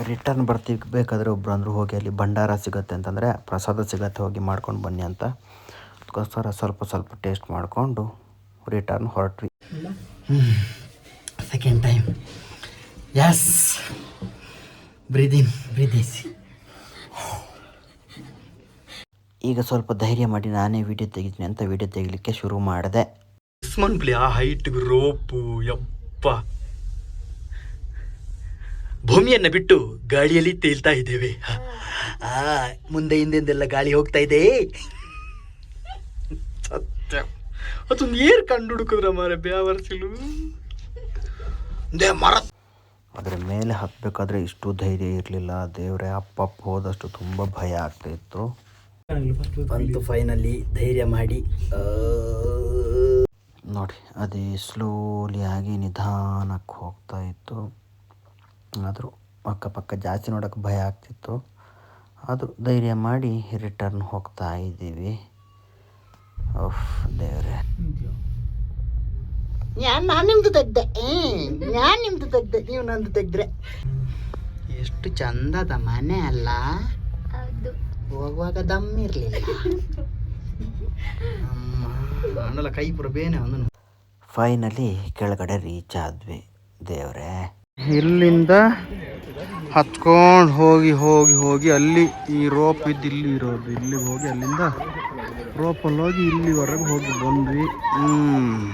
ರಿಟರ್ನ್ ಬರ್ತೀವಿ ಬೇಕಾದ್ರೆ ಒಬ್ರು ಅಂದರು ಹೋಗಿ ಅಲ್ಲಿ ಭಂಡಾರ ಸಿಗುತ್ತೆ ಅಂತಂದ್ರೆ ಪ್ರಸಾದ ಸಿಗತ್ತೆ, ಹೋಗಿ ಮಾಡ್ಕೊಂಡು ಬನ್ನಿ ಅಂತ. ಅದಕ್ಕೋಸ್ಕರ ಸ್ವಲ್ಪ ಸ್ವಲ್ಪ ಟೇಸ್ಟ್ ಮಾಡಿಕೊಂಡು ರಿಟರ್ನ್ ಹೊರಟ್ವಿ. ಸೆಕೆಂಡ್ ಟೈಮ್ ಎಸ್ breathe ಬ್ರೀದಿಸಿ ಈಗ ಸ್ವಲ್ಪ ಧೈರ್ಯ ಮಾಡಿ ನಾನೇ ವಿಡಿಯೋ ತೆಗಿತೀನಿ ಅಂತ ವಿಡಿಯೋ ತೆಗಿಲಿಕ್ಕೆ ಶುರು ಮಾಡಿದೆ. ಆ ಹೈಟ್ ರೋಪು ಯಪ್ಪ. ಭೂಮಿಯನ್ನು ಬಿಟ್ಟು ಗಾಳಿಯಲ್ಲಿ ತೇಲ್ತಾ ಇದ್ದೇವೆ. ಆ ಮುಂದೆ ಹಿಂದೆಂದೆಲ್ಲ ಗಾಳಿ ಹೋಗ್ತಾ ಇದೆ. ಸತ್ಯ. ಅದೊಂದು ಏರ್ ಕಂಡು ಹುಡುಕಿದ್ರ ಮಾರೆ ಬ್ಯಾವರ್ಸಿಲು. ಮರ ಅದರ ಮೇಲೆ ಹತ್ತಬೇಕಾದ್ರೆ ಇಷ್ಟು ಧೈರ್ಯ ಇರಲಿಲ್ಲ. ದೇವರೇ ಅಪ್ಪಪ್ಪ ಹೋದಷ್ಟು ತುಂಬ ಭಯ ಆಗ್ತಾಯಿತ್ತು ಬಂತು ಫೈನಲಿ ಧೈರ್ಯ ಮಾಡಿ. ನೋಡಿ ಅದೇ ಸ್ಲೋಲಿ ಆಗಿ ನಿಧಾನಕ್ಕೆ ಹೋಗ್ತಾ ಇತ್ತು. ಆದರೂ ಅಕ್ಕಪಕ್ಕ ಜಾಸ್ತಿ ನೋಡೋಕ್ಕೆ ಭಯ ಆಗ್ತಿತ್ತು. ಆದರೂ ಧೈರ್ಯ ಮಾಡಿ ರಿಟರ್ನ್ ಹೋಗ್ತಾ ಇದ್ದೀವಿ. ಓಹ್ ದೇವ್ರೆ. ನಾನು ನಿಮ್ದು ತೆಗ್ದೆ. ನಾನು ನಿಮ್ದು ತೆಗ್ದೆ. ನೀವು ನಂದು ತೆಗ್ದ್ರೆ. ಎಷ್ಟು ಚಂದದ ಮನೆ ಅಲ್ಲ. ಹೌದು. ಹೋಗುವಾಗ ದಮ್ ಇರಲಿಲ್ಲ. ಅಮ್ಮ ಕೈ ಪುರ ಬೇನೆ ಒಂದು ಫೈನಲಿ ಕೆಳಗಡೆ ರೀಚ್ ಆದ್ವಿ. ದೇವರೇ. ಇಲ್ಲಿಂದ ಹತ್ಕೊಂಡು ಹೋಗಿ ಹೋಗಿ ಹೋಗಿ ಅಲ್ಲಿ ಈ ರೋಪ್ ಇದ್ದು ಇಲ್ಲಿ ಇರೋದು. ಇಲ್ಲಿಗೆ ಹೋಗಿ ಅಲ್ಲಿಂದ ರೋಪಲ್ಲಿ ಹೋಗಿ ಇಲ್ಲಿವರೆಗೆ ಹೋಗಿ ಬಂದ್ವಿ. ಹ್ಮ್.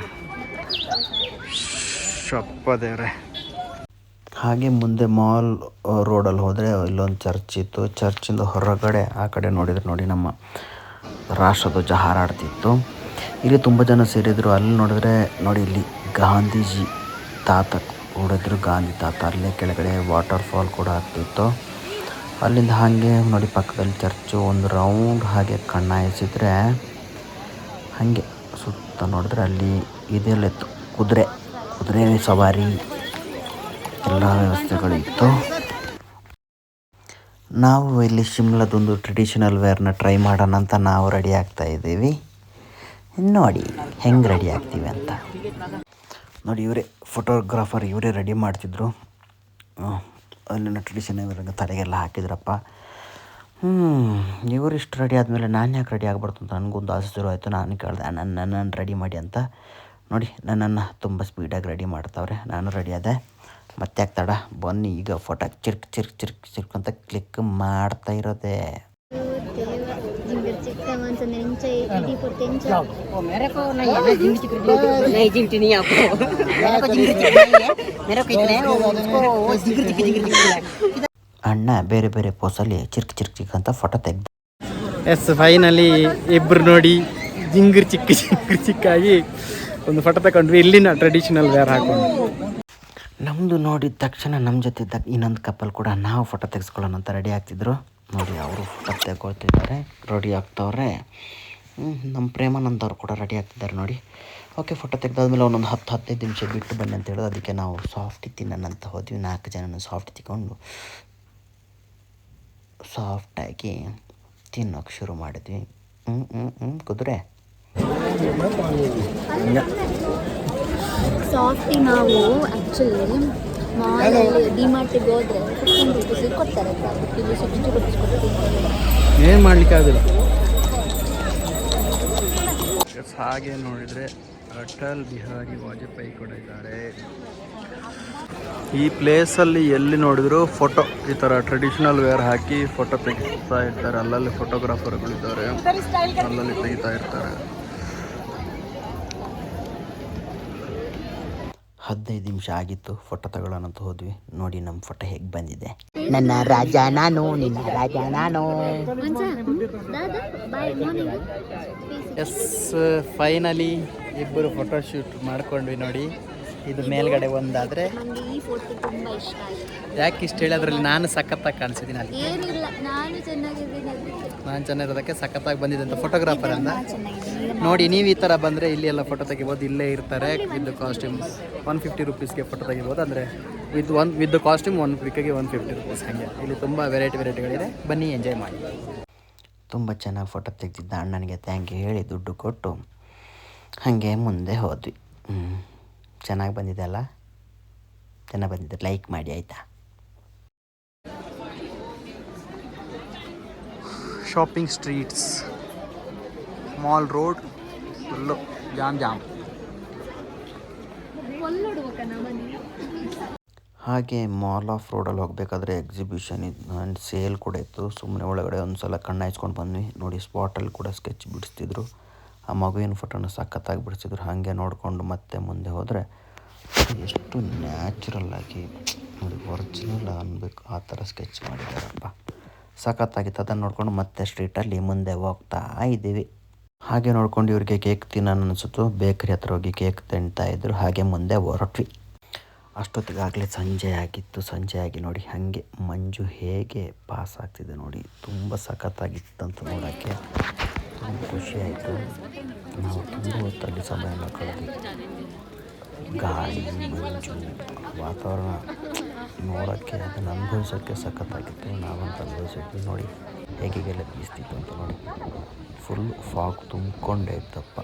ಶಪ್ಪ ದೇವ್ರೆ ಹಾಗೆ ಮುಂದೆ ಮಾಲ್ ರೋಡಲ್ಲಿ ಹೋದರೆ ಇಲ್ಲೊಂದು ಚರ್ಚ್ ಇತ್ತು. ಚರ್ಚಿಂದ ಹೊರಗಡೆ, ಆ ಕಡೆ ನೋಡಿದ್ರೆ ನೋಡಿ ನಮ್ಮ ರಾಷ್ಟ್ರಧ್ವಜ ಹಾರಾಡ್ತಿತ್ತು. ಇಲ್ಲಿ ತುಂಬ ಜನ ಸೇರಿದರು. ಅಲ್ಲಿ ನೋಡಿದ್ರೆ ನೋಡಿ ಇಲ್ಲಿ ಗಾಂಧೀಜಿ ತಾತ ಹೊಡೆದ್ರು ಗಾಂಧಿ ತಾತ. ಅಲ್ಲೇ ಕೆಳಗಡೆ ವಾಟರ್ ಫಾಲ್ ಕೂಡ ಆಗ್ತಿತ್ತು. ಅಲ್ಲಿಂದ ಹಾಗೆ ನೋಡಿ ಪಕ್ಕದಲ್ಲಿ ಚರ್ಚು ಒಂದು ರೌಂಡ್ ಹಾಗೆ ಕಣ್ಣಾಯಿಸಿದ್ರೆ ಹಾಗೆ ಸುತ್ತ ನೋಡಿದ್ರೆ ಅಲ್ಲಿ ಇದೆಲ್ಲ ಇತ್ತು ಕುದುರೆ. ಕುದುರೆ ಸವಾರಿ. ಎಲ್ಲ ವ್ಯವಸ್ಥೆಗಳಿತ್ತು. ನಾವು ಇಲ್ಲಿ ಶಿಮ್ಲಾದೊಂದು ಟ್ರೆಡಿಷನಲ್ ವೇರ್ನ ಟ್ರೈ ಮಾಡೋಣ ಅಂತ ನಾವು ರೆಡಿ ಆಗ್ತಾ ಇದ್ದೀವಿ. ನೋಡಿ, ಹೆಂಗೆ ರೆಡಿ ಆಗ್ತೀವಿ ಅಂತ. ನೋಡಿ, ಇವರೇ ಫೋಟೋಗ್ರಾಫರ್ ಇವರೇ ರೆಡಿ ಮಾಡ್ತಿದ್ರು. ಅಲ್ಲಿನ ಟ್ರೆಡಿಷನ್ ವೇರ್ ತಲೆಗೆಲ್ಲ ಹಾಕಿದ್ರಪ್ಪ. ಹ್ಞೂ ಇವರು ಇಷ್ಟು ರೆಡಿ ಆದಮೇಲೆ ನಾನು ಯಾಕೆ ರೆಡಿ ಆಗ್ಬಾರ್ದು ಅಂತ ನನಗೊಂದು ಆಸೆ ಶುರು ಆಯಿತು. ನಾನು ಕೇಳಿದೆ, ನನ್ನ, ನನ್ನನ್ನು ರೆಡಿ ಮಾಡಿ ಅಂತ. ನೋಡಿ, ನನ್ನನ್ನು ತುಂಬ ಸ್ಪೀಡಾಗಿ ರೆಡಿ ಮಾಡ್ತಾವ್ರೆ. ನಾನು ರೆಡಿ ಆದೆ. ಮತ್ತೆ ಆಗ್ತಾಡ ತಡ? ಬನ್ನಿ, ಈಗ ಫೋಟೋ ಚಿರ್ಕ್ ಚಿರ್ಕ್ ಚಿರ್ಕ್ ಚಿರ್ಕ್ ಅಂತ ಕ್ಲಿಕ್ ಮಾಡ್ತಾ ಇರೋದೆ. ಚಿಕ್ಕ ಮನ್ಸ ನೆಂಚ ಇಡಿ ಪೊಟ್ಟೆಂಚ मेरे को नहीं है मैं जिंग चिकड़ी नहीं जिंगटी नहीं आपको मेरे को जिंग चिकड़ी नहीं है मेरे को इतने वो उसको वो जिंगर चिक जिंगर चिक ಅಣ್ಣ ಬೇರೆ ಬೇರೆ ಪೋಸಲ್ಲಿ ಚಿರ್ಕ್ ಚಿರ್ಕ್ ಚಿಕ್ ಅಂತ ಫೋಟೋ ತೆಗ್ದು ಎಸ್ ಫೈನಲಿ ಇಬ್ಬರು ನೋಡಿ ಜಿಂಗಿರ್ ಚಿಕ್ಕ ಜಿಂಗಿರ್ ಚಿಕ್ಕಾಗಿ ಒಂದು ಫೋಟೋ ತಗೊಂಡ್ವಿ ಇಲ್ಲಿನ ಟ್ರೆಡಿಷನಲ್ ವೇರ್ ಹಾಕೊಂಡು ನಮ್ಮದು ನೋಡಿದ ತಕ್ಷಣ ನಮ್ಮ ಜೊತೆ ಇದ್ದ ಇನ್ನೊಂದು ಕಪಲ್ ಕೂಡ ನಾವು ಫೋಟೋ ತೆಗೆಸ್ಕೊಳ್ಳೋಣ ಅಂತ ರೆಡಿ ಆಗ್ತಿದ್ರು ನೋಡಿ, ಅವರು ಫೋಟೋ ತೆಗೊಳ್ತಿದ್ದಾರೆ ರೆಡಿ ಆಗ್ತವ್ರೆ. ನಮ್ಮ ಪ್ರೇಮಾನಂದ್ ಅವರು ಕೂಡ ರೆಡಿ ಆಗ್ತಿದ್ದಾರೆ ನೋಡಿ. ಓಕೆ ಫೋಟೋ ತೆಗೆದಾದ್ಮೇಲೆ ಒಂದೊಂದು ಹತ್ತು, ಹದಿನೈದು ನಿಮಿಷ ಬಿಟ್ಟು ಬನ್ನಿ ಅಂತ ಹೇಳೋದು ಅದಕ್ಕೆ ನಾವು ಸಾಫ್ಟ್ ತಿನ್ನೋಣ ಅಂತ ಹೋದ್ವಿ. ನಾಲ್ಕು ಜನನ ಸಾಫ್ಟ್ ತಿಕ್ಕೊಂಡು ಸಾಫ್ಟಾಗಿ ತಿನ್ನೋಕೆ ಶುರು ಮಾಡಿದ್ವಿ. ಹ್ಞೂ ಹ್ಞೂ ಹ್ಞೂ ಕುದುರೆ. ಸಾಫ್ಟಿ ನಾವು ಆ್ಯಕ್ಚುಲಿ ಮಾಲಲ್ಲಿ ಡಿಮಾರ್ಟಿಗೆ ಹೋದ್ರೆ ಫಿಫ್ಟೀನ್ ರುಪೀಸಿಗೆ ಕೊಡ್ತಾರೆ ಇಲ್ಲಿ ಸಿಕ್ಸ್ಟಿ ರುಪೀಸ್ ಕೊಟ್ಟು ಏನು ಮಾಡ್ಲಿಕ್ಕೆ ಆಗಿಲ್ಲ ಎಸ್ ಹಾಗೆ ನೋಡಿದರೆ ಅಟಲ್ ಬಿಹಾರಿ ವಾಜಪೇಯಿ ಕೂಡ ಇದ್ದಾರೆ. ಈ ಪ್ಲೇಸಲ್ಲಿ ಎಲ್ಲಿ ನೋಡಿದ್ರು ಫೋಟೋ ಈ ಥರ ಟ್ರೆಡಿಷನಲ್ ವೇರ್ ಹಾಕಿ ಫೋಟೋ ತೆಗಿತಾ ಇರ್ತಾರೆ. ಅಲ್ಲಲ್ಲಿ ಫೋಟೋಗ್ರಾಫರ್ಗಳಿದ್ದಾರೆ ಅಲ್ಲಲ್ಲಿ ತೆಗಿತಾ ಇರ್ತಾರೆ. ಹದಿನೈದು ನಿಮಿಷ ಆಗಿತ್ತು ಫೋಟೋ ತಗೊಳ್ಳೋಣ ಅಂತ ಹೋದ್ವಿ. ನೋಡಿ ನಮ್ಮ ಫೋಟೋ ಹೇಗೆ ಬಂದಿದೆ. ನನ್ನ ರಾಜ ನಾನು ನಿನ್ನ ರಾಜ ನಾನು. ಎಸ್ ಫೈನಲಿ ಇಬ್ಬರು ಫೋಟೋ ಶೂಟ್ ಮಾಡ್ಕೊಂಡ್ವಿ ನೋಡಿ. ಇದು ಮೇಲ್ಗಡೆ ಒಂದಾದರೆ. ನನಗೆ ಈ ಫೋಟೋ ತುಂಬ ಇಷ್ಟ ಆಯಿತು ಯಾಕೆ ಇಷ್ಟ ಹೇಳಿ ಅದರಲ್ಲಿ ನಾನು ಸಖತ್ತಾಗಿ ಕಾಣಿಸಿದ್ದೀನಿ ಅಲ್ಲಿ ಏನಿಲ್ಲ ನಾನು ಚೆನ್ನಾಗಿದ್ದೀನಿ. ನಾನು ಚೆನ್ನಾಗಿರೋದಕ್ಕೆ ಸಖತ್ತಾಗಿ ಬಂದಿದೆ ಅಂತ ಫೋಟೋಗ್ರಾಫರ್ ಅಂತ ನೋಡಿ ನೀವು ಈ ಥರ ಬಂದರೆ ಇಲ್ಲಿ ಎಲ್ಲ ಫೋಟೋ ತೆಗಿಬೋದು ಇಲ್ಲೇ ಇರ್ತಾರೆ. ವಿತ್ ಕಾಸ್ಟ್ಯೂಮ್ ಒನ್ ಫಿಫ್ಟಿ ರುಪೀಸ್ಗೆ ಫೋಟೋ ತೆಗಿಬೋದು. ಅಂದರೆ with one with costume one ವೀಕಿಗೆ one fifty rupees ಹಾಗೆ. ಇಲ್ಲಿ ತುಂಬ ವೆರೈಟಿ ವೆರೈಟಿಗಳಿದೆ ಬನ್ನಿ ಎಂಜಾಯ್ ಮಾಡಿ. ತುಂಬ ಚೆನ್ನಾಗಿ ಫೋಟೋ ತೆಗೆದಿದ್ದ ಅಣ್ಣನಿಗೆ ಥ್ಯಾಂಕ್ ಯು ಹೇಳಿ ದುಡ್ಡು ಕೊಟ್ಟು ಹಾಗೆ ಮುಂದೆ ಹೋದ್ವಿ. ಹ್ಞೂ ಚೆನ್ನಾಗಿ ಬಂದಿದೆ ಅಲ್ಲ? ಚೆನ್ನಾಗಿ ಬಂದಿದೆ. ಲೈಕ್ ಮಾಡಿ ಆಯಿತಾ? Shopping streets mall road full jam jam ಹಾಗೆ ಮಾಲ್ ಆಫ್ ರೋಡಲ್ಲಿ ಹೋಗಬೇಕಾದ್ರೆ ಎಕ್ಸಿಬಿಷನ್ ಆ್ಯಂಡ್ ಸೇಲ್ ಕೂಡ ಇತ್ತು. ಸುಮ್ಮನೆ ಒಳಗಡೆ ಒಂದು ಸಲ ಕಣ್ಣು ಹಚ್ಕೊಂಡು ಬಂದ್ವಿ. ನೋಡಿ ಸ್ಪಾಟಲ್ಲಿ ಕೂಡ ಸ್ಕೆಚ್ ಬಿಡಿಸ್ತಿದ್ರು. ಆ ಮಗುವಿನ ಫೋಟೋನ ಸಖತ್ತಾಗಿ ಬಿಡಿಸಿದ್ರು. ಹಾಗೆ ನೋಡಿಕೊಂಡು ಮತ್ತೆ ಮುಂದೆ ಹೋದರೆ ಎಷ್ಟು ನ್ಯಾಚುರಲ್ ಆಗಿ, ನೋಡಿ ಒರಿಜಿನಲ್ ಅನ್ಬೇಕು. ಆ ಥರ ಸ್ಕೆಚ್ ಮಾಡಿದ್ದಾರಪ್ಪ. ಸಖತ್ತಾಗಿತ್ತು ಅದನ್ನು ನೋಡ್ಕೊಂಡು ಮತ್ತೆ ಸ್ಟ್ರೀಟಲ್ಲಿ ಮುಂದೆ ಹೋಗ್ತಾ ಇದ್ದೀವಿ. ಹಾಗೆ ನೋಡ್ಕೊಂಡು ಇವ್ರಿಗೆ ಕೇಕ್ ತಿನ್ನೋಣ ಅನಿಸುತ್ತು. ಬೇಕ್ರಿ ಹತ್ರ ಹೋಗಿ ಕೇಕ್ ತಿಂತಾ ಇದ್ರು. ಹಾಗೆ ಮುಂದೆ ಹೊರಟ್ವಿ. ಅಷ್ಟೊತ್ತಿಗಾಗಲೇ ಸಂಜೆ ಆಗಿತ್ತು. ಸಂಜೆ ಆಗಿ ನೋಡಿ ಹಾಗೆ ಮಂಜು ಹೇಗೆ ಪಾಸ್ ಆಗ್ತಿದೆ ನೋಡಿ. ತುಂಬ ಸಖತ್ತಾಗಿತ್ತಂತ ನೋಡೋಕ್ಕೆ ತುಂಬ ಖುಷಿಯಾಯಿತು ನಾವು ತುಂಬ ಹೊತ್ತಲ್ಲಿ ಸಮಯ ಕಳೆದ್ವಿ ಗಾಳಿ, ಮಂಜು, ವಾತಾವರಣ ನೋಡೋಕ್ಕೆ ಅದನ್ನು ಅನುಭವಿಸೋಕ್ಕೆ ಸಖತ್ತಾಗಿತ್ತು. ನಾವಂತ ಅನುಭವಿಸಿದ್ವಿ. ನೋಡಿ ಹೇಗೆಲ್ಲ ಬೀಸ್ತಿತ್ತು ಅಂತ ನೋಡಿ. ಫುಲ್ ಫಾಗ್ ತುಂಬಿಕೊಂಡೇ ಇತ್ತಪ್ಪ.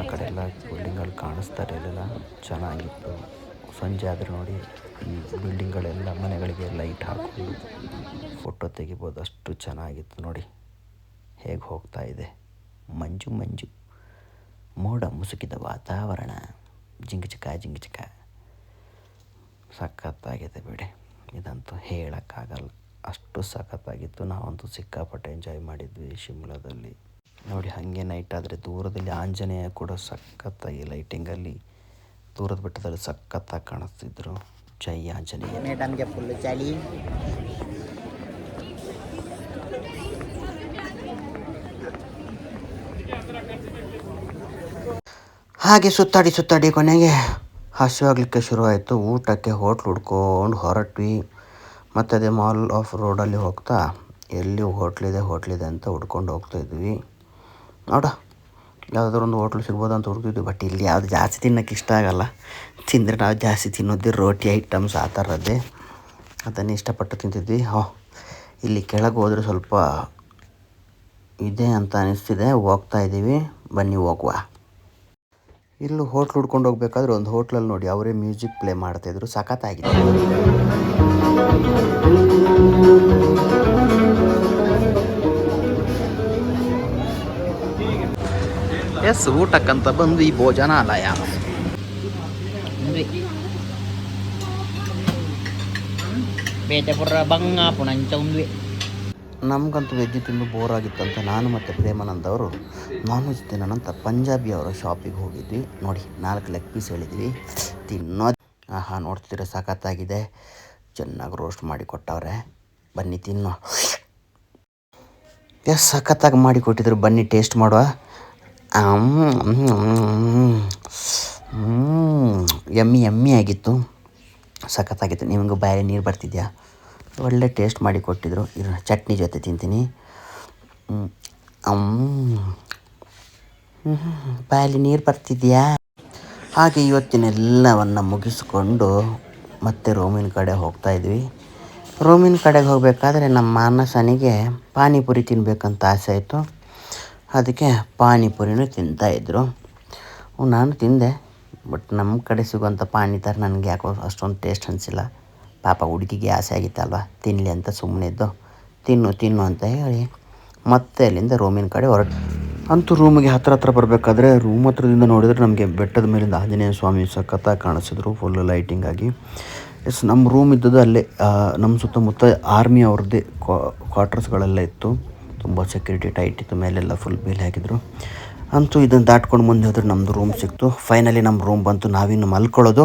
ಆ ಕಡೆ ಎಲ್ಲ ಬಿಲ್ಡಿಂಗಲ್ಲಿ ಕಾಣಿಸ್ತಾ ಇರಲಿಲ್ಲ. ಚೆನ್ನಾಗಿತ್ತು. ಸಂಜೆ ಆದರೆ ನೋಡಿ, ಈ ಬಿಲ್ಡಿಂಗ್ಗಳೆಲ್ಲ ಮನೆಗಳಿಗೆ ಲೈಟ್ ಹಾಕೊಂಡು ಫೋಟೋ ತೆಗಿಬೋದು. ಅಷ್ಟು ಚೆನ್ನಾಗಿತ್ತು ನೋಡಿ. ಹೇಗೆ ಹೋಗ್ತಾ ಇದೆ. ಮಂಜು ಮಂಜು. ಮೋಡ ಮುಸುಕಿದ ವಾತಾವರಣ. ಜಿಂಗಿಚಿಕ ಜಿಂಗಿಚಿಕ ಸಖತ್ತಾಗಿದೆ ಬಿಡಿ. ಇದಂತೂ ಹೇಳೋಕ್ಕಾಗಲ್ಲ. ಅಷ್ಟು ಸಖತ್ತಾಗಿತ್ತು. ನಾವಂತೂ ಸಿಕ್ಕಾಪಟ್ಟೆ ಎಂಜಾಯ್ ಮಾಡಿದ್ವಿ ಶಿಮ್ಲಾದಲ್ಲಿ. ನೋಡಿ ಹಾಗೆ ನೈಟ್ ಆದರೆ ದೂರದಲ್ಲಿ ಆಂಜನೇಯ ಕೂಡ ಸಖತ್ತಾಗಿ ಲೈಟಿಂಗಲ್ಲಿ ದೂರದ ಬೆಟ್ಟದಲ್ಲಿ ಸಖತ್ತಾಗಿ ಕಾಣಿಸ್ತಿದ್ರು. ಜೈ ಆಂಜನೇಯ. ನನಗೆ ಫುಲ್ ಚಳಿ. ಹಾಗೆ ಸುತ್ತಾಡಿ ಸುತ್ತಾಡಿ ಕೊನೆಗೆ ಹಸಿವಾಗಲಿಕ್ಕೆ ಶುರುವಾಯಿತು. ಊಟಕ್ಕೆ ಹೋಟ್ಲು ಹುಡ್ಕೊಂಡು ಹೊರಟ್ವಿ. ಮತ್ತು ಅದೇ ಮಾಲ್ ಆಫ್ ರೋಡಲ್ಲಿ ಹೋಗ್ತಾ ಎಲ್ಲಿ ಹೋಟ್ಲಿದೆ ಹೋಟ್ಲಿದೆ ಅಂತ ಹುಡ್ಕೊಂಡು ಹೋಗ್ತಾ ಇದ್ವಿ. ನೋಡ, ಯಾವುದಾದ್ರು ಒಂದು ಹೋಟ್ಲು ಸಿಗ್ಬೋದು ಅಂತ ಹುಡುಕಿದ್ವಿ ಬಟ್ ಇಲ್ಲಿ ಯಾವುದು ಜಾಸ್ತಿ ತಿನ್ನೋಕ್ಕೆ ಇಷ್ಟ ಆಗಲ್ಲ. ತಿಂದರೆ ನಾವು ಜಾಸ್ತಿ ತಿನ್ನೋದು ರೋಟಿ ಐಟಮ್ಸ್ ಆ ಥರದ್ದೇ. ಅದನ್ನೇ ಇಷ್ಟಪಟ್ಟು ತಿಂತಿದ್ವಿ. ಹೋ, ಇಲ್ಲಿ ಕೆಳಗೆ ಹೋದರೆ ಸ್ವಲ್ಪ ಇದೆ ಅಂತ ಅನಿಸ್ತಿದೆ. ಹೋಗ್ತಾ ಇದ್ದೀವಿ. ಬನ್ನಿ ಹೋಗುವ. ಇಲ್ಲೂ ಹೋಟ್ಲ್ ಹುಡ್ಕೊಂಡು ಹೋಗ್ಬೇಕಾದ್ರೆ ಒಂದು ಹೋಟ್ಲಲ್ಲಿ ನೋಡಿ, ಅವರೇ ಮ್ಯೂಸಿಕ್ ಪ್ಲೇ ಮಾಡ್ತಾಯಿದ್ರು ಸಖತ್ತಾಗಿದೆ. ಎಸ್, ಊಟಕ್ಕಂತ ಬಂದು ಈ ಭೋಜನಾಲಯ. ಬೇಟಪುರ ಬಂಗ ಪುಣಂಚ ನಮಗಂತೂ ವೆಜ್ ತಿಂದು ಬೋರ್ ಆಗಿತ್ತಂತ ನಾನು ಮತ್ತು ಪ್ರೇಮಾನಂದ್ ಅವರು ನಾನ್ ವೆಜ್ ತಿನ್ನೋಣಂತ ಪಂಜಾಬಿ ಅವರ ಶಾಪಿಗೆ ಹೋಗಿದ್ವಿ ನೋಡಿ ನಾಲ್ಕು ಲೆಗ್ ಪೀಸ್ ಹೇಳಿದ್ವಿ ತಿನ್ನೋ ಆಹಾ ನೋಡ್ತಿದ್ರೆ ಸಖತ್ತಾಗಿದೆ ಚೆನ್ನಾಗಿ ರೋಸ್ಟ್ ಮಾಡಿ ಕೊಟ್ಟವ್ರೆ ಬನ್ನಿ ತಿನ್ನೋ ಎಷ್ಟು ಸಖತ್ತಾಗಿ ಮಾಡಿ ಕೊಟ್ಟಿದ್ರು ಬನ್ನಿ ಟೇಸ್ಟ್ ಮಾಡುವ ಎಮ್ಮಿ ಎಮ್ಮಿ ಆಗಿತ್ತು ಸಖತ್ತಾಗಿತ್ತು ನಿಮಗೂ ಬಾಯಲ್ಲಿ ನೀರು ಬರ್ತಿದ್ಯಾ ಒಳ್ಳೆ ಟೇಸ್ಟ್ ಮಾಡಿ ಕೊಟ್ಟಿದ್ರು. ಇದರ ಚಟ್ನಿ ಜೊತೆ ತಿಂತೀನಿ. ಬಾಯಲ್ಲಿ ನೀರು ಬರ್ತಿದ್ಯಾ? ಹಾಗೆ ಇವತ್ತಿನೆಲ್ಲವನ್ನು ಮುಗಿಸಿಕೊಂಡು ಮತ್ತೆ ರೋಮಿನ ಕಡೆ ಹೋಗ್ತಾ ಇದ್ವಿ. ರೋಮಿನ ಕಡೆಗೆ ಹೋಗಬೇಕಾದ್ರೆ ನಮ್ಮ ಮಾನಸನಿಗೆ ಪಾನಿಪುರಿ ತಿನ್ನಬೇಕಂತ ಆಸೆ ಆಯಿತು ಅದಕ್ಕೆ ಪಾನಿಪುರಿನೂ ತಿಂತಾಯಿದ್ರು ನಾನು ತಿಂದೆ, ಬಟ್ ನಮ್ಮ ಕಡೆ ಸಿಗುವಂಥ ಪಾನಿ ಥರ ನನಗೆ ಯಾಕೋ ಅಷ್ಟೊಂದು ಟೇಸ್ಟ್ ಅನಿಸಿಲ್ಲ. ಪಾಪ ಹುಡುಗಿಗೆ ಆಸೆ ಆಗಿತ್ತಲ್ವ? ತಿನ್ನಲಿ ಅಂತ ಸುಮ್ಮನೆ ಇದ್ದು, ತಿನ್ನು ತಿನ್ನು ಅಂತ ಹೇಳಿ ಮತ್ತೆ ಅಲ್ಲಿಂದ ರೂಮಿನ ಕಡೆ ಹೊರಟು. ಅಂತೂ ರೂಮಿಗೆ ಹತ್ರ ಹತ್ರ ಬರಬೇಕಾದ್ರೆ ರೂಮ್ ಹತ್ರದಿಂದ ನೋಡಿದರೆ ನಮಗೆ ಬೆಟ್ಟದ ಮೇಲಿಂದ ಆಂಜನೇಯ ಸ್ವಾಮಿ ಸಖತ್ತಾಗಿ ಕಾಣಿಸಿದ್ರು ಫುಲ್ ಲೈಟಿಂಗ್ ಆಗಿ. ಎಸ್ ನಮ್ಮ ರೂಮ್ ಇದ್ದದ್ದು ಅಲ್ಲೇ ನಮ್ಮ ಸುತ್ತಮುತ್ತ ಆರ್ಮಿ ಅವ್ರದ್ದೇ ಕ್ವಾರ್ಟರ್ಸ್ಗಳೆಲ್ಲ ಇತ್ತು. ತುಂಬ ಸೆಕ್ಯೂರಿಟಿ ಟೈಟ್ ಇತ್ತು, ಮೇಲೆಲ್ಲ ಫುಲ್ ಬೇಲೆ ಹಾಕಿದ್ರು. ಅಂತೂ ಇದನ್ನು ದಾಟ್ಕೊಂಡು ಮುಂದೆ ಹೋದ್ರೆ ನಮ್ಮದು ರೂಮ್ ಸಿಕ್ತು. ಫೈನಲಿ ನಮ್ಮ ರೂಮ್ ಬಂತು. ನಾವಿನ್ನು ಮಲ್ಕೊಳ್ಳೋದು.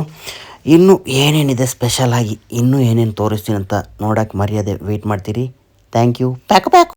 ಇನ್ನೂ ಏನೇನಿದೆ ಸ್ಪೆಷಲ್ ಆಗಿ, ಇನ್ನೂ ಏನೇನು ತೋರಿಸ್ತೀನಿ ಅಂತ ನೋಡೋಕೆ ಮರ್ಯಾದೆ ವೆಯ್ಟ್ ಮಾಡ್ತೀರಿ. Thank you pack pack